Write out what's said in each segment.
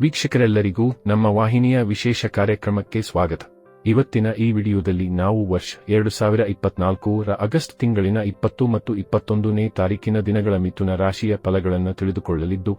ವೀಕ್ಷಕರೆಲ್ಲರಿಗೂ ನಮ್ಮ ವಾಹಿನಿಯ ವಿಶೇಷ ಕಾರ್ಯಕ್ರಮಕ್ಕೆ ಸ್ವಾಗತ. ಇವತ್ತಿನ ಈ ವಿಡಿಯೋದಲ್ಲಿ ನಾವು ವರ್ಷ ಎರಡು ಸಾವಿರ ಇಪ್ಪತ್ನಾಲ್ಕು ರ ಆಗಸ್ಟ್ ತಿಂಗಳಿನ ಇಪ್ಪತ್ತು ಮತ್ತು ಇಪ್ಪತ್ತೊಂದನೇ ತಾರೀಕಿನ ದಿನಗಳ ಮಿಥುನ ರಾಶಿಯ ಫಲಗಳನ್ನು ತಿಳಿದುಕೊಳ್ಳಲಿದ್ದು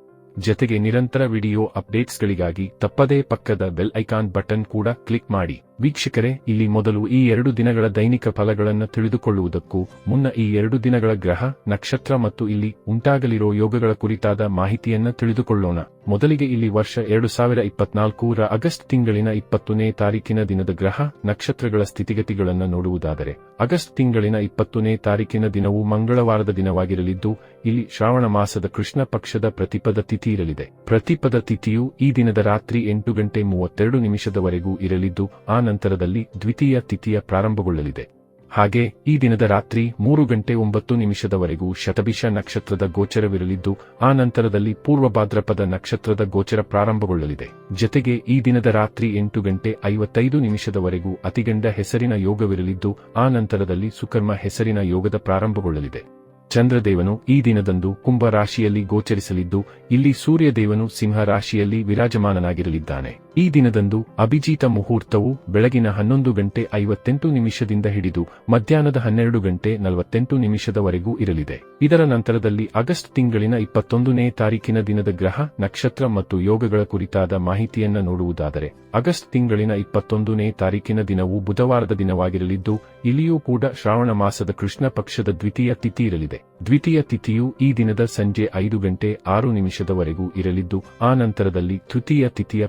ಜೊತೆಗೆ ನಿರಂತರ ವಿಡಿಯೋ ಅಪ್ಡೇಟ್ಸ್ಗಳಿಗಾಗಿ ತಪ್ಪದೇ ಪಕ್ಕದ ಬೆಲ್ ಐಕಾನ್ ಬಟನ್ ಕೂಡ ಕ್ಲಿಕ್ ಮಾಡಿ. ವೀಕ್ಷಕರೇ, ಇಲ್ಲಿ ಮೊದಲು ಈ ಎರಡು ದಿನಗಳ ದೈನಿಕ ಫಲಗಳನ್ನು ತಿಳಿದುಕೊಳ್ಳುವುದಕ್ಕೂ ಮುನ್ನ ಈ ಎರಡು ದಿನಗಳ ಗ್ರಹ, ನಕ್ಷತ್ರ ಮತ್ತು ಇಲ್ಲಿ ಉಂಟಾಗಲಿರೋ ಯೋಗಗಳ ಕುರಿತಾದ ಮಾಹಿತಿಯನ್ನ ತಿಳಿದುಕೊಳ್ಳೋಣ. ಮೊದಲಿಗೆ ಇಲ್ಲಿ ವರ್ಷ ಎರಡು ಸಾವಿರ ಇಪ್ಪತ್ನಾಲ್ಕೂರ ಆಗಸ್ಟ್ ತಿಂಗಳಿನ ಇಪ್ಪತ್ತನೇ ತಾರೀಕಿನ ದಿನದ ಗ್ರಹ, ನಕ್ಷತ್ರಗಳ ಸ್ಥಿತಿಗತಿಗಳನ್ನು ನೋಡುವುದಾದರೆ, ಆಗಸ್ಟ್ ತಿಂಗಳಿನ ಇಪ್ಪತ್ತನೇ ತಾರೀಕಿನ ದಿನವು ಮಂಗಳವಾರದ ದಿನವಾಗಿರಲಿದ್ದು, ಇಲ್ಲಿ ಶ್ರಾವಣ ಮಾಸದ ಕೃಷ್ಣ ಪಕ್ಷದ ಪ್ರತಿಪದ ತಿಥಿ ಇರಲಿದೆ. ಪ್ರತಿಪದ ತಿಥಿಯು ಈ ದಿನದ ರಾತ್ರಿ ಎಂಟು ಗಂಟೆ ಮೂವತ್ತೆರಡು ನಿಮಿಷದವರೆಗೂ ಇರಲಿದ್ದು, ಆ ನಂತರದಲ್ಲಿ ದ್ವಿತೀಯ ತಿಥಿಯ ಪ್ರಾರಂಭಗೊಳ್ಳಲಿದೆ. ಹಾಗೆ, ಈ ದಿನದ ರಾತ್ರಿ ಮೂರು ಗಂಟೆ ಒಂಬತ್ತು ನಿಮಿಷದವರೆಗೂ ಶತಭಿಷ ನಕ್ಷತ್ರದ ಗೋಚರವಿರಲಿದ್ದು, ಆ ನಂತರದಲ್ಲಿ ಪೂರ್ವ ಭಾದ್ರಪದ ನಕ್ಷತ್ರದ ಗೋಚರ ಪ್ರಾರಂಭಗೊಳ್ಳಲಿದೆ. ಜತೆಗೆ, ಈ ದಿನದ ರಾತ್ರಿ ಎಂಟು ಗಂಟೆ ಐವತ್ತೈದು ನಿಮಿಷದವರೆಗೂ ಅತಿಗಂಡ ಹೆಸರಿನ ಯೋಗವಿರಲಿದ್ದು, ಆ ನಂತರದಲ್ಲಿ ಸುಕರ್ಮ ಹೆಸರಿನ ಯೋಗದ ಪ್ರಾರಂಭಗೊಳ್ಳಲಿದೆ. ಚಂದ್ರದೇವನು ಈ ದಿನದಂದು ಕುಂಭ ರಾಶಿಯಲ್ಲಿ ಗೋಚರಿಸಲಿದ್ದು, ಇಲ್ಲಿ ಸೂರ್ಯದೇವನು ಸಿಂಹ ರಾಶಿಯಲ್ಲಿ ವಿರಾಜಮಾನನಾಗಿರಲಿದ್ದಾನೆ. ಈ ದಿನದಂದು ಅಭಿಜಿತ ಮುಹೂರ್ತವು ಬೆಳಗಿನ ಹನ್ನೊಂದು ಗಂಟೆ ಐವತ್ತೆಂಟು ನಿಮಿಷದಿಂದ ಹಿಡಿದು ಮಧ್ಯಾಹ್ನದ ಹನ್ನೆರಡು ಗಂಟೆ ನಲವತ್ತೆಂಟು ನಿಮಿಷದವರೆಗೂ ಇರಲಿದೆ. ಇದರ ನಂತರದಲ್ಲಿ ಆಗಸ್ಟ್ ತಿಂಗಳಿನ ಇಪ್ಪತ್ತೊಂದನೇ ತಾರೀಕಿನ ದಿನದ ಗ್ರಹ, ನಕ್ಷತ್ರ ಮತ್ತು ಯೋಗಗಳ ಕುರಿತಾದ ಮಾಹಿತಿಯನ್ನ ನೋಡುವುದಾದರೆ, ಆಗಸ್ಟ್ ತಿಂಗಳಿನ ಇಪ್ಪತ್ತೊಂದನೇ ತಾರೀಕಿನ ದಿನವು ಬುಧವಾರದ ದಿನವಾಗಿರಲಿದ್ದು, ಇಲ್ಲಿಯೂ ಕೂಡ ಶ್ರಾವಣ ಮಾಸದ ಕೃಷ್ಣ ಪಕ್ಷದ ದ್ವಿತೀಯ ತಿಥಿ ಇರಲಿದೆ. ದ್ವಿತೀಯ ತಿಥಿಯು ಈ ದಿನದ ಸಂಜೆ ಐದು ಗಂಟೆ ಆರು ನಿಮಿಷದವರೆಗೂ ಇರಲಿದ್ದು, ಆ ನಂತರದಲ್ಲಿ ತೃತೀಯ ತಿಥಿಯ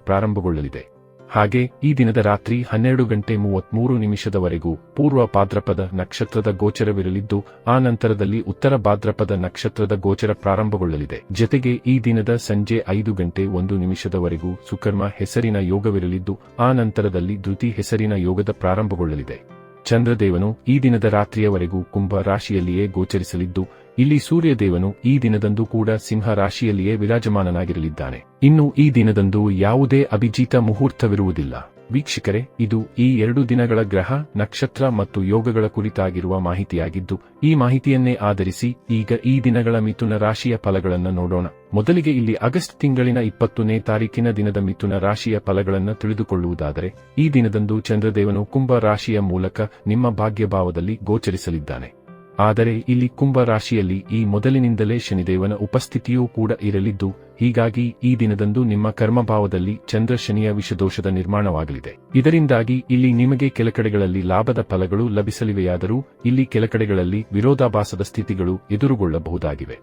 ಪ್ರಾರಂಭಗೊಳ್ಳಲಿದೆ ಹಾಗೆ ಈ ದಿನದ ರಾತ್ರಿ ಹನ್ನೆರಡು ಗಂಟೆ ಮೂವತ್ಮೂರು ನಿಮಿಷದವರೆಗೂ ಪೂರ್ವ ಭಾದ್ರಪದ ನಕ್ಷತ್ರದ ಗೋಚರವಿರಲಿದ್ದು, ಆ ನಂತರದಲ್ಲಿ ಉತ್ತರ ಭಾದ್ರಪದ ನಕ್ಷತ್ರದ ಗೋಚರ ಪ್ರಾರಂಭಗೊಳ್ಳಲಿದೆ. ಜೊತೆಗೆ ಈ ದಿನದ ಸಂಜೆ ಐದು ಗಂಟೆ ಒಂದು ನಿಮಿಷದವರೆಗೂ ಸುಕರ್ಮ ಹೆಸರಿನ ಯೋಗವಿರಲಿದ್ದು, ಆ ನಂತರದಲ್ಲಿ ಧೃತಿ ಹೆಸರಿನ ಯೋಗದ ಪ್ರಾರಂಭಗೊಳ್ಳಲಿದೆ. ಚಂದ್ರದೇವನು ಈ ದಿನದ ರಾತ್ರಿಯವರೆಗೂ ಕುಂಭ ರಾಶಿಯಲ್ಲಿಯೇ ಗೋಚರಿಸಲಿದ್ದು ಇಲ್ಲಿ ಸೂರ್ಯದೇವನು ಈ ದಿನದಂದು ಕೂಡ ಸಿಂಹ ರಾಶಿಯಲ್ಲಿಯೇ ವಿರಾಜಮಾನನಾಗಿರಲಿದ್ದಾನೆ. ಇನ್ನು ಈ ದಿನದಂದು ಯಾವುದೇ ಅಭಿಜೀತ ಮುಹೂರ್ತವಿರುವುದಿಲ್ಲ. ವೀಕ್ಷಕರೇ, ಇದು ಈ ಎರಡು ದಿನಗಳ ಗ್ರಹ, ನಕ್ಷತ್ರ ಮತ್ತು ಯೋಗಗಳ ಕುರಿತಾಗಿರುವ ಮಾಹಿತಿಯಾಗಿದ್ದು, ಈ ಮಾಹಿತಿಯನ್ನೇ ಆಧರಿಸಿ ಈಗ ಈ ದಿನಗಳ ಮಿಥುನ ರಾಶಿಯ ಫಲಗಳನ್ನು ನೋಡೋಣ. ಮೊದಲಿಗೆ ಇಲ್ಲಿ ಆಗಸ್ಟ್ ತಿಂಗಳಿನ ಇಪ್ಪತ್ತನೇ ತಾರೀಕಿನ ದಿನದ ಮಿಥುನ ರಾಶಿಯ ಫಲಗಳನ್ನು ತಿಳಿದುಕೊಳ್ಳುವುದಾದರೆ, ಈ ದಿನದಂದು ಚಂದ್ರದೇವನು ಕುಂಭ ರಾಶಿಯ ಮೂಲಕ ನಿಮ್ಮ ಭಾಗ್ಯಭಾವದಲ್ಲಿ ಗೋಚರಿಸಲಿದ್ದಾನೆ. ಆದರೆ ಇಲ್ಲಿ ಕುಂಭ ರಾಶಿಯಲ್ಲಿ ಈ ಮೊದಲಿನಿಂದಲೇ ಶನಿದೇವನ ಉಪಸ್ಥಿತಿಯೂ ಕೂಡ ಇರಲಿದ್ದು, ಹೀಗಾಗಿ ಈ ದಿನದಂದು ನಿಮ್ಮ ಕರ್ಮಭಾವದಲ್ಲಿ ಚಂದ್ರ ಶನಿಯ ವಿಷದೋಷದ ನಿರ್ಮಾಣವಾಗಲಿದೆ. ಇದರಿಂದಾಗಿ ಇಲ್ಲಿ ನಿಮಗೆ ಕೆಲಕಡೆಗಳಲ್ಲಿ ಲಾಭದ ಫಲಗಳು ಲಭಿಸಲಿವೆಯಾದರೂ, ಇಲ್ಲಿ ಕೆಲಕಡೆಗಳಲ್ಲಿ ವಿರೋಧಾಭಾಸದ ಸ್ಥಿತಿಗಳು ಎದುರುಗೊಳ್ಳಬಹುದಾಗಿವೆ.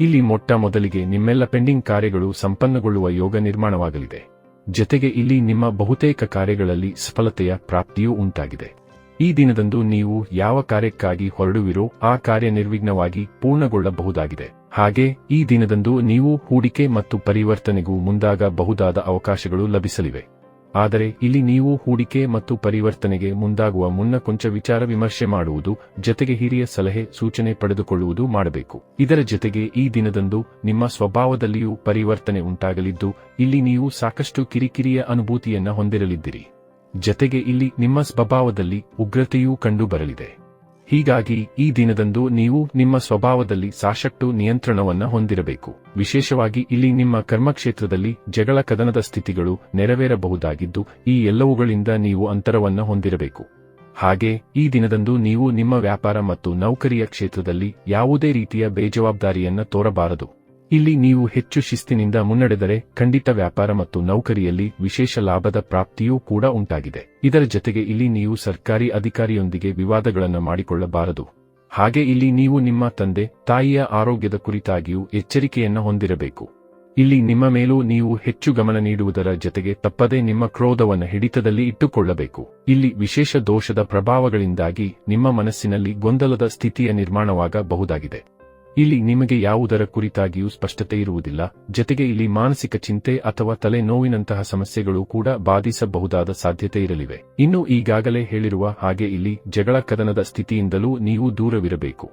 ಇಲ್ಲಿ ಮೊಟ್ಟ ಮೊದಲಿಗೆ ನಿಮ್ಮೆಲ್ಲ ಪೆಂಡಿಂಗ್ ಕಾರ್ಯಗಳು ಸಂಪನ್ನಗೊಳ್ಳುವ ಯೋಗ ನಿರ್ಮಾಣವಾಗಲಿದೆ. ಜತೆಗೆ ಇಲ್ಲಿ ನಿಮ್ಮ ಬಹುತೇಕ ಕಾರ್ಯಗಳಲ್ಲಿ ಸಫಲತೆಯ ಪ್ರಾಪ್ತಿಯೂ ಉಂಟಾಗಿದೆ. ಈ ದಿನದಂದು ನೀವು ಯಾವ ಕಾರ್ಯಕ್ಕಾಗಿ ಹೊರಡುವಿರೋ ಆ ಕಾರ್ಯ ನಿರ್ವಿಘ್ನವಾಗಿ ಪೂರ್ಣಗೊಳ್ಳಬಹುದಾಗಿದೆ. ಹಾಗೆ ಈ ದಿನದಂದು ನೀವು ಹೂಡಿಕೆ ಮತ್ತು ಪರಿವರ್ತನೆಗೂ ಮುಂದಾಗಬಹುದಾದ ಅವಕಾಶಗಳು ಲಭಿಸಲಿವೆ. ಆದರೆ ಇಲ್ಲಿ ನೀವು ಹೂಡಿಕೆ ಮತ್ತು ಪರಿವರ್ತನೆಗೆ ಮುಂದಾಗುವ ಮುನ್ನ ಕೊಂಚ ವಿಚಾರ ವಿಮರ್ಶೆ ಮಾಡುವುದು, ಜತೆಗೆ ಹಿರಿಯ ಸಲಹೆ, ಸೂಚನೆ ಪಡೆದುಕೊಳ್ಳುವುದು ಮಾಡಬೇಕು. ಇದರ ಜೊತೆಗೆ ಈ ದಿನದಂದು ನಿಮ್ಮ ಸ್ವಭಾವದಲ್ಲಿಯೂ ಪರಿವರ್ತನೆ ಉಂಟಾಗಲಿದ್ದು, ಇಲ್ಲಿ ನೀವು ಸಾಕಷ್ಟು ಕಿರಿಕಿರಿಯ ಅನುಭೂತಿಯನ್ನ ಹೊಂದಿರಲಿದ್ದೀರಿ. ಜತೆಗೆ ಇಲ್ಲಿ ನಿಮ್ಮ ಸ್ವಭಾವದಲ್ಲಿ ಉಗ್ರತೆಯೂ ಕಂಡುಬರಲಿದೆ. ಹೀಗಾಗಿ ಈ ದಿನದಂದು ನೀವು ನಿಮ್ಮ ಸ್ವಭಾವದಲ್ಲಿ ಸಾಕಷ್ಟು ನಿಯಂತ್ರಣವನ್ನು ಹೊಂದಿರಬೇಕು. ವಿಶೇಷವಾಗಿ ಇಲ್ಲಿ ನಿಮ್ಮ ಕರ್ಮಕ್ಷೇತ್ರದಲ್ಲಿ ಜಗಳ ಕದನದ ಸ್ಥಿತಿಗಳು ನೆರವೇರಬಹುದಾಗಿದ್ದು, ಈ ಎಲ್ಲವುಗಳಿಂದ ನೀವು ಅಂತರವನ್ನು ಹೊಂದಿರಬೇಕು. ಹಾಗೆ ಈ ದಿನದಂದು ನೀವು ನಿಮ್ಮ ವ್ಯಾಪಾರ ಮತ್ತು ನೌಕರಿಯ ಕ್ಷೇತ್ರದಲ್ಲಿ ಯಾವುದೇ ರೀತಿಯ ಬೇಜವಾಬ್ದಾರಿಯನ್ನು ತೋರಬಾರದು. ಇಲ್ಲಿ ನೀವು ಹೆಚ್ಚು ಶಿಸ್ತಿನಿಂದ ಮುನ್ನಡೆದರೆ ಖಂಡಿತ ವ್ಯಾಪಾರ ಮತ್ತು ನೌಕರಿಯಲ್ಲಿ ವಿಶೇಷ ಲಾಭದ ಪ್ರಾಪ್ತಿಯೂ ಕೂಡ ಉಂಟಾಗಿದೆ. ಇದರ ಜೊತೆಗೆ ಇಲ್ಲಿ ನೀವು ಸರ್ಕಾರಿ ಅಧಿಕಾರಿಯೊಂದಿಗೆ ವಿವಾದಗಳನ್ನು ಮಾಡಿಕೊಳ್ಳಬಾರದು. ಹಾಗೆ ಇಲ್ಲಿ ನೀವು ನಿಮ್ಮ ತಂದೆ, ತಾಯಿಯ ಆರೋಗ್ಯದ ಕುರಿತಾಗಿಯೂ ಎಚ್ಚರಿಕೆಯನ್ನು ಹೊಂದಿರಬೇಕು. ಇಲ್ಲಿ ನಿಮ್ಮ ಮೇಲೂ ನೀವು ಹೆಚ್ಚು ಗಮನ ನೀಡುವುದರ ಜೊತೆಗೆ ತಪ್ಪದೇ ನಿಮ್ಮ ಕ್ರೋಧವನ್ನು ಹಿಡಿತದಲ್ಲಿ ಇಟ್ಟುಕೊಳ್ಳಬೇಕು. ಇಲ್ಲಿ ವಿಶೇಷ ದೋಷದ ಪ್ರಭಾವಗಳಿಂದಾಗಿ ನಿಮ್ಮ ಮನಸ್ಸಿನಲ್ಲಿ ಗೊಂದಲದ ಸ್ಥಿತಿಯ ನಿರ್ಮಾಣವಾಗಬಹುದಾಗಿದೆ. ಇಲ್ಲಿ ನಿಮಗೆ ಯಾವುದರ ಕುರಿತಾಗಿಯೂ ಸ್ಪಷ್ಟತೆ ಇರುವುದಿಲ್ಲ. ಜತೆಗೆ ಇಲ್ಲಿ ಮಾನಸಿಕ ಚಿಂತೆ ಅಥವಾ ತಲೆನೋವಿನಂತಹ ಸಮಸ್ಯೆಗಳು ಕೂಡ ಬಾಧಿಸಬಹುದಾದ ಸಾಧ್ಯತೆ ಇರಲಿವೆ. ಇನ್ನು ಈಗಾಗಲೇ ಹೇಳಿರುವ ಹಾಗೆ ಇಲ್ಲಿ ಜಗಳ ಕದನದ ಸ್ಥಿತಿಯಿಂದಲೂ ನೀವು ದೂರವಿರಬೇಕು.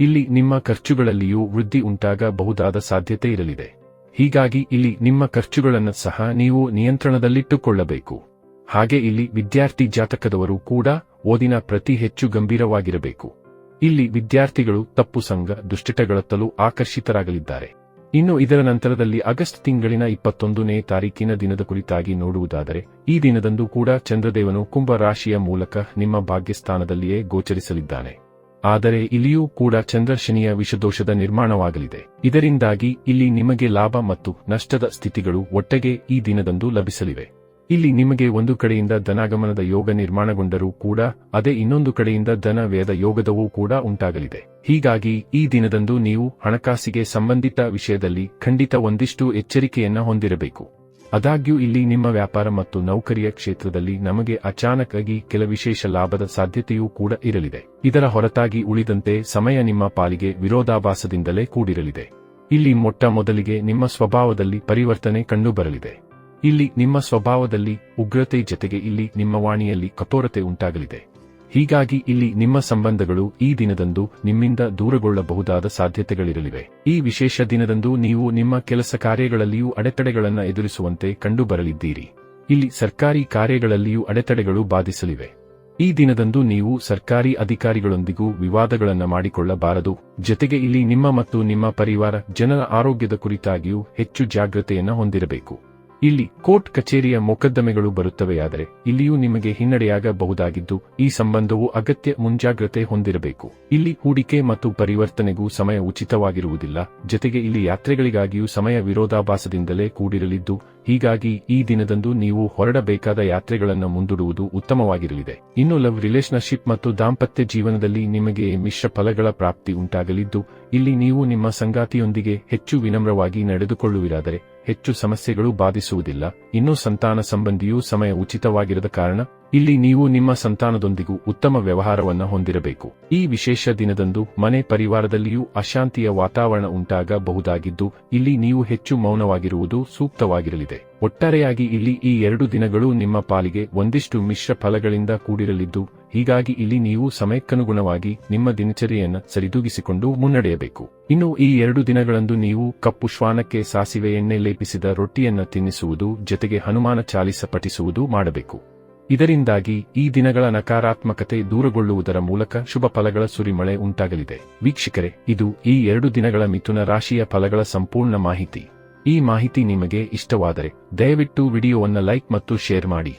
ಇಲ್ಲಿ ನಿಮ್ಮ ಖರ್ಚುಗಳಲ್ಲಿಯೂ ವೃದ್ಧಿ ಉಂಟಾಗಬಹುದಾದ ಸಾಧ್ಯತೆ ಇರಲಿದೆ. ಹೀಗಾಗಿ ಇಲ್ಲಿ ನಿಮ್ಮ ಖರ್ಚುಗಳನ್ನು ಸಹ ನೀವು ನಿಯಂತ್ರಣದಲ್ಲಿಟ್ಟುಕೊಳ್ಳಬೇಕು. ಹಾಗೆ ಇಲ್ಲಿ ವಿದ್ಯಾರ್ಥಿ ಜಾತಕದವರು ಕೂಡ ಓದಿನ ಪ್ರತಿ ಹೆಚ್ಚು ಗಂಭೀರವಾಗಿರಬೇಕು. ಇಲ್ಲಿ ವಿದ್ಯಾರ್ಥಿಗಳು ತಪ್ಪು ಸಂಘ ದುಶ್ಚಟಗಳತ್ತಲೂ ಆಕರ್ಷಿತರಾಗಲಿದ್ದಾರೆ. ಇನ್ನು ಇದರ ನಂತರದಲ್ಲಿ ಆಗಸ್ಟ್ ತಿಂಗಳಿನ ಇಪ್ಪತ್ತೊಂದನೇ ತಾರೀಕಿನ ದಿನದ ಕುರಿತಾಗಿ ನೋಡುವುದಾದರೆ, ಈ ದಿನದಂದು ಕೂಡ ಚಂದ್ರದೇವನು ಕುಂಭ ರಾಶಿಯ ಮೂಲಕ ನಿಮ್ಮ ಭಾಗ್ಯಸ್ಥಾನದಲ್ಲಿಯೇ ಗೋಚರಿಸಲಿದ್ದಾನೆ. ಆದರೆ ಇಲ್ಲಿಯೂ ಕೂಡ ಚಂದ್ರಶನಿಯ ವಿಷದೋಷದ ನಿರ್ಮಾಣವಾಗಲಿದೆ. ಇದರಿಂದಾಗಿ ಇಲ್ಲಿ ನಿಮಗೆ ಲಾಭ ಮತ್ತು ನಷ್ಟದ ಸ್ಥಿತಿಗಳು ಒಟ್ಟಿಗೆ ಈ ದಿನದಂದು ಲಭಿಸಲಿವೆ. ಇಲ್ಲಿ ನಿಮಗೆ ಒಂದು ಕಡೆಯಿಂದ ಧನಾಗಮನದ ಯೋಗ ನಿರ್ಮಾಣಗೊಂಡರೂ ಕೂಡ, ಅದೇ ಇನ್ನೊಂದು ಕಡೆಯಿಂದ ಧನ ವ್ಯಯದ ಯೋಗದವೂ ಕೂಡ ಉಂಟಾಗಲಿದೆ. ಹೀಗಾಗಿ, ಈ ದಿನದಂದು ನೀವು ಹಣಕಾಸಿಗೆ ಸಂಬಂಧಿತ ವಿಷಯದಲ್ಲಿ ಖಂಡಿತ ಒಂದಿಷ್ಟು ಎಚ್ಚರಿಕೆಯನ್ನ ಹೊಂದಿರಬೇಕು. ಆದಾಗ್ಯೂ ಇಲ್ಲಿ ನಿಮ್ಮ ವ್ಯಾಪಾರ ಮತ್ತು ನೌಕರಿಯ ಕ್ಷೇತ್ರದಲ್ಲಿ ನಮಗೆ ಅಚಾನಕ್ಕಾಗಿ ಕೆಲ ವಿಶೇಷ ಲಾಭದ ಸಾಧ್ಯತೆಯೂ ಕೂಡ ಇರಲಿದೆ. ಇದರ ಹೊರತಾಗಿ ಉಳಿದಂತೆ ಸಮಯ ನಿಮ್ಮ ಪಾಲಿಗೆ ವಿರೋಧಾಭಾಸದಿಂದಲೇ ಕೂಡಿರಲಿದೆ. ಇಲ್ಲಿ ಮೊಟ್ಟ ಮೊದಲಿಗೆ ನಿಮ್ಮ ಸ್ವಭಾವದಲ್ಲಿ ಪರಿವರ್ತನೆ ಕಂಡುಬರಲಿದೆ. ಇಲ್ಲಿ ನಿಮ್ಮ ಸ್ವಭಾವದಲ್ಲಿ ಉಗ್ರತೆ ಜತೆಗೆ ಇಲ್ಲಿ ನಿಮ್ಮ ವಾಣಿಯಲ್ಲಿ ಕಠೋರತೆ ಉಂಟಾಗಲಿದೆ. ಹೀಗಾಗಿ ಇಲ್ಲಿ ನಿಮ್ಮ ಸಂಬಂಧಗಳು ಈ ದಿನದಂದು ನಿಮ್ಮಿಂದ ದೂರಗೊಳ್ಳಬಹುದಾದ ಸಾಧ್ಯತೆಗಳಿರಲಿವೆ. ಈ ವಿಶೇಷ ದಿನದಂದು ನೀವು ನಿಮ್ಮ ಕೆಲಸ ಕಾರ್ಯಗಳಲ್ಲಿಯೂ ಅಡೆತಡೆಗಳನ್ನು ಎದುರಿಸುವಂತೆ ಕಂಡುಬರಲಿದ್ದೀರಿ. ಇಲ್ಲಿ ಸರ್ಕಾರಿ ಕಾರ್ಯಗಳಲ್ಲಿಯೂ ಅಡೆತಡೆಗಳು ಬಾಧಿಸಲಿವೆ. ಈ ದಿನದಂದು ನೀವು ಸರ್ಕಾರಿ ಅಧಿಕಾರಿಗಳೊಂದಿಗೂ ವಿವಾದಗಳನ್ನು ಮಾಡಿಕೊಳ್ಳಬಾರದು. ಜತೆಗೆ ಇಲ್ಲಿ ನಿಮ್ಮ ಮತ್ತು ನಿಮ್ಮ ಪರಿವಾರ ಜನರ ಆರೋಗ್ಯದ ಕುರಿತಾಗಿಯೂ ಹೆಚ್ಚು ಜಾಗ್ರತೆಯನ್ನು ಹೊಂದಿರಬೇಕು. ಇಲ್ಲಿ ಕೋರ್ಟ್ ಕಚೇರಿಯ ಮೊಕದ್ದಮೆಗಳು ಬರುತ್ತವೆಯಾದರೆ ಇಲ್ಲಿಯೂ ನಿಮಗೆ ಹಿನ್ನಡೆಯಾಗಬಹುದಾಗಿದ್ದು, ಈ ಸಂಬಂಧವು ಅಗತ್ಯ ಮುಂಜಾಗ್ರತೆ ಹೊಂದಿರಬೇಕು. ಇಲ್ಲಿ ಹೂಡಿಕೆ ಮತ್ತು ಪರಿವರ್ತನೆಗೂ ಸಮಯ ಉಚಿತವಾಗಿರುವುದಿಲ್ಲ. ಜತೆಗೆ ಇಲ್ಲಿ ಯಾತ್ರೆಗಳಿಗಾಗಿಯೂ ಸಮಯ ವಿರೋಧಾಭಾಸದಿಂದಲೇ ಕೂಡಿರಲಿದ್ದು, ಹೀಗಾಗಿ ಈ ದಿನದಂದು ನೀವು ಹೊರಡಬೇಕಾದ ಯಾತ್ರೆಗಳನ್ನು ಮುಂದೂಡುವುದು ಉತ್ತಮವಾಗಿರಲಿದೆ. ಇನ್ನು ಲವ್ ರಿಲೇಶನ್ಶಿಪ್ ಮತ್ತು ದಾಂಪತ್ಯ ಜೀವನದಲ್ಲಿ ನಿಮಗೆ ಮಿಶ್ರ ಫಲಗಳ ಪ್ರಾಪ್ತಿ ಉಂಟಾಗಲಿದ್ದು, ಇಲ್ಲಿ ನೀವು ನಿಮ್ಮ ಸಂಗಾತಿಯೊಂದಿಗೆ ಹೆಚ್ಚು ವಿನಮ್ರವಾಗಿ ನಡೆದುಕೊಳ್ಳುವಿರಾದರೆ ಹೆಚ್ಚು ಸಮಸ್ಯೆಗಳು ಬಾಧಿಸುವುದಿಲ್ಲ. ಇನ್ನು ಸಂತಾನ ಸಂಬಂಧಿಯೂ ಸಮಯ ಉಚಿತವಾಗಿರದ ಕಾರಣ, ಇಲ್ಲಿ ನೀವು ನಿಮ್ಮ ಸಂತಾನದೊಂದಿಗೂ ಉತ್ತಮ ವ್ಯವಹಾರವನ್ನು ಹೊಂದಿರಬೇಕು. ಈ ವಿಶೇಷ ದಿನದಂದು ಮನೆ ಪರಿವಾರದಲ್ಲಿಯೂ ಅಶಾಂತಿಯ ವಾತಾವರಣ ಉಂಟಾಗಬಹುದಾಗಿದ್ದು, ಇಲ್ಲಿ ನೀವು ಹೆಚ್ಚು ಮೌನವಾಗಿರುವುದು ಸೂಕ್ತವಾಗಿರಲಿದೆ. ಒಟ್ಟಾರೆಯಾಗಿ ಇಲ್ಲಿ ಈ ಎರಡು ದಿನಗಳು ನಿಮ್ಮ ಪಾಲಿಗೆ ಒಂದಿಷ್ಟು ಮಿಶ್ರ ಫಲಗಳಿಂದ ಕೂಡಿರಲಿದ್ದು ಹೀಗಾಗಿ ಇಲ್ಲಿ ನೀವು ಸಮಯಕ್ಕನುಗುಣವಾಗಿ ನಿಮ್ಮ ದಿನಚರಿಯನ್ನು ಸರಿದೂಗಿಸಿಕೊಂಡು ಮುನ್ನಡೆಯಬೇಕು. ಇನ್ನು ಈ ಎರಡು ದಿನಗಳಂದು ನೀವು ಕಪ್ಪು ಶ್ವಾನಕ್ಕೆ ಸಾಸಿವೆ ಎಣ್ಣೆ ಲೇಪಿಸಿದ ರೊಟ್ಟಿಯನ್ನು ತಿನ್ನಿಸುವುದು, ಜೊತೆಗೆ ಹನುಮಾನ ಚಾಲಿಸ ಪಠಿಸುವುದು ಮಾಡಬೇಕು. ಇದರಿಂದಾಗಿ ಈ ದಿನಗಳ ನಕಾರಾತ್ಮಕತೆ ದೂರಗೊಳ್ಳುವುದರ ಮೂಲಕ ಶುಭ ಫಲಗಳ ಸುರಿಮಳೆ ಉಂಟಾಗಲಿದೆ. ವೀಕ್ಷಕರೇ, ಇದು ಈ ಎರಡು ದಿನಗಳ ಮಿಥುನ ರಾಶಿಯ ಫಲಗಳ ಸಂಪೂರ್ಣ ಮಾಹಿತಿ. ಈ ಮಾಹಿತಿ ನಿಮಗೆ ಇಷ್ಟವಾದರೆ ದಯವಿಟ್ಟು ವಿಡಿಯೋವನ್ನು ಲೈಕ್ ಮತ್ತು ಶೇರ್ ಮಾಡಿ.